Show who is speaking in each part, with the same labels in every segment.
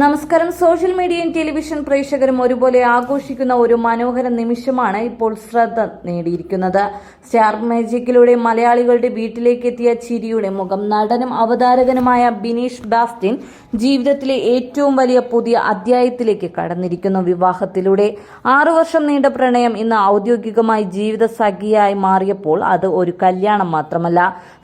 Speaker 1: നമസ്കാരം. സോഷ്യൽ മീഡിയയും ടെലിവിഷൻ പ്രേക്ഷകരും ഒരുപോലെ ആഘോഷിക്കുന്ന ഒരു മനോഹര നിമിഷമാണ് ഇപ്പോൾ ശ്രദ്ധ നേടിയിരിക്കുന്നത്. സ്റ്റാർ മാജിക്കിലൂടെ മലയാളികളുടെ വീട്ടിലേക്ക് എത്തിയ ചിരിയുടെ മുഖം നടനും അവതാരകനുമായ ബിനീഷ് ബാസ്റ്റിൻ ജീവിതത്തിലെ ഏറ്റവും വലിയ പുതിയ അധ്യായത്തിലേക്ക് കടന്നിരിക്കുന്നു വിവാഹത്തിലൂടെ. ആറു വർഷം നീണ്ട പ്രണയം ഇന്ന് ഔദ്യോഗികമായി ജീവിത സഖിയായി മാറിയപ്പോൾ അത് ഒരു കല്യാണം മാത്രമല്ല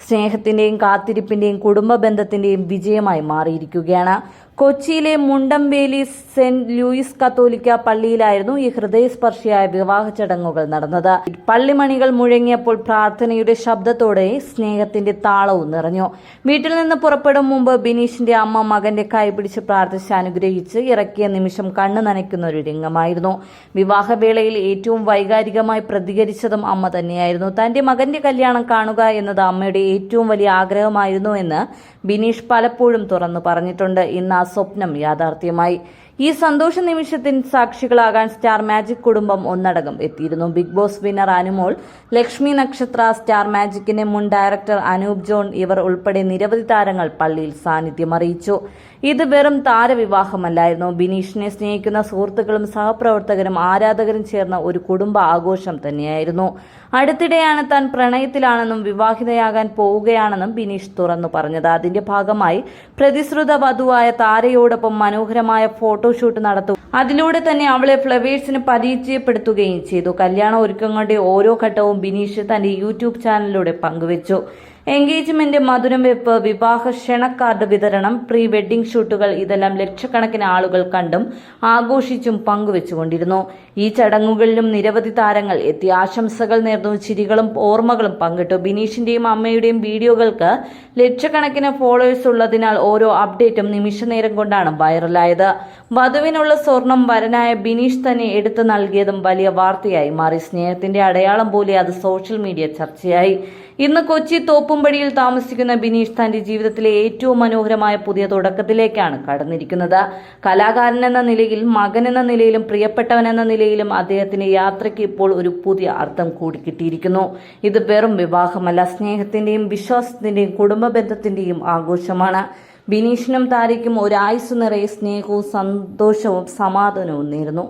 Speaker 1: സ്നേഹത്തിന്റെയും കാത്തിരിപ്പിന്റെയും കുടുംബ ബന്ധത്തിന്റെയും വിജയമായി മാറിയിരിക്കുകയാണ്. കൊച്ചിയിലെ മുണ്ടംവേലി സെന്റ് ലൂയിസ് കത്തോലിക്ക പള്ളിയിലായിരുന്നു ഈ ഹൃദയസ്പർശിയായ വിവാഹ ചടങ്ങുകൾ നടന്നത്. പള്ളിമണികൾ മുഴങ്ങിയപ്പോൾ പ്രാർത്ഥനയുടെ ശബ്ദത്തോടെ സ്നേഹത്തിന്റെ താളവും നിറഞ്ഞു. വീട്ടിൽ നിന്ന് പുറപ്പെടും മുമ്പ് ബിനീഷിന്റെ അമ്മ മകന്റെ കൈപിടിച്ച് പ്രാർത്ഥിച്ച് അനുഗ്രഹിച്ച് ഇറക്കിയ നിമിഷം കണ്ണു നനയ്ക്കുന്ന ഒരു രംഗമായിരുന്നു. വിവാഹവേളയിൽ ഏറ്റവും വൈകാരികമായി പ്രതികരിച്ചതും അമ്മ തന്നെയായിരുന്നു. തന്റെ മകന്റെ കല്യാണം കാണുക എന്നത് അമ്മയുടെ ഏറ്റവും വലിയ ആഗ്രഹമായിരുന്നു എന്ന് ബിനീഷ് പലപ്പോഴും തുറന്നു പറഞ്ഞിട്ടുണ്ട്. ഇന്ന് ആ സ്വപ്നം യാഥാർത്ഥ്യമായി. ഈ സന്തോഷ നിമിഷത്തിന് സാക്ഷികളാകാൻ സ്റ്റാർ മാജിക് കുടുംബം ഒന്നടങ്കം എത്തിയിരുന്നു. Bigg Boss winner Anumol Lakshmi Nakshatra star മാജിക്കിന്റെ മുൻ ഡയറക്ടർ അനൂപ് ജോൺ ഇവർ ഉൾപ്പെടെ നിരവധി താരങ്ങൾ പള്ളിയിൽ സാന്നിധ്യം അറിയിച്ചു. ഇത് വെറും താരവിവാഹമല്ലായിരുന്നു. ബിനീഷിനെ സ്നേഹിക്കുന്ന സുഹൃത്തുക്കളും സഹപ്രവർത്തകരും ആരാധകരും ചേർന്ന ഒരു കുടുംബ ആഘോഷം തന്നെയായിരുന്നു. അടുത്തിടെയാണ് താൻ പ്രണയത്തിലാണെന്നും വിവാഹിതയാകാൻ പോവുകയാണെന്നും ബിനീഷ് തുറന്നു പറഞ്ഞത്. അതിന്റെ ഭാഗമായി പ്രതിശ്രുത വധുവായ താരയോടൊപ്പം മനോഹരമായ ഫോട്ടോഷൂട്ട് നടത്തും. അതിലൂടെ തന്നെ അവളെ ഫ്ലവേഴ്സിന് പരിചയപ്പെടുത്തുകയും ചെയ്തു. കല്യാണ ഒരുക്കങ്ങളുടെ ഓരോ ഘട്ടവും ബിനീഷ് തന്റെ യൂട്യൂബ് ചാനലിലൂടെ പങ്കുവച്ചു. എൻഗേജ്മെന്റ് മധുരം വെപ്പ് വിവാഹ ക്ഷണക്കാർഡ് വിതരണം പ്രീ വെഡിംഗ് ഷൂട്ടുകൾ ഇതെല്ലാം ലക്ഷക്കണക്കിന് ആളുകൾ കണ്ടും ആഘോഷിച്ചും പങ്കുവെച്ചുകൊണ്ടിരുന്നു. ഈ ചടങ്ങുകളിലും നിരവധി താരങ്ങൾ എത്തി. ആശംസകൾ നേർന്നു. ചിരികളും ഓർമ്മകളും പങ്കിട്ടു. ബിനീഷിന്റെയും അമ്മയുടെയും വീഡിയോകൾക്ക് ലക്ഷക്കണക്കിന് ഫോളോവേഴ്സ് ഉള്ളതിനാൽ ഓരോ അപ്ഡേറ്റും നിമിഷനേരം കൊണ്ടാണ് വൈറലായത്. വധുവിനുള്ള സ്വർണം വരനായ ബിനീഷ് തന്നെ എടുത്തു നൽകിയതും വലിയ വാർത്തയായി മാറി. സ്നേഹത്തിന്റെ അടയാളം പോലെ അത് സോഷ്യൽ മീഡിയ ചർച്ചയായി. ഇന്ന് കൊച്ചി തോപ്പുംപടിയിൽ താമസിക്കുന്ന ബിനീഷ് തന്റെ ജീവിതത്തിലെ ഏറ്റവും മനോഹരമായ പുതിയ തുടക്കത്തിലേക്കാണ് കടന്നിരിക്കുന്നത്. കലാകാരൻ എന്ന നിലയിൽ മകൻ എന്ന നിലയിലും പ്രിയപ്പെട്ടവൻ എന്ന നിലയിലും അദ്ദേഹത്തിന്റെ യാത്രയ്ക്ക് ഇപ്പോൾ ഒരു പുതിയ അർത്ഥം കൂടി കിട്ടിയിരിക്കുന്നു. ഇത് വെറും വിവാഹമല്ല സ്നേഹത്തിന്റെയും വിശ്വാസത്തിന്റെയും കുടുംബ ബന്ധത്തിന്റെയും ആഘോഷമാണ്. ബിനീഷിനും താരയ്ക്കും ഒരായുസ് നിറയെ സ്നേഹവും സന്തോഷവും സമാധാനവും നേരുന്നു.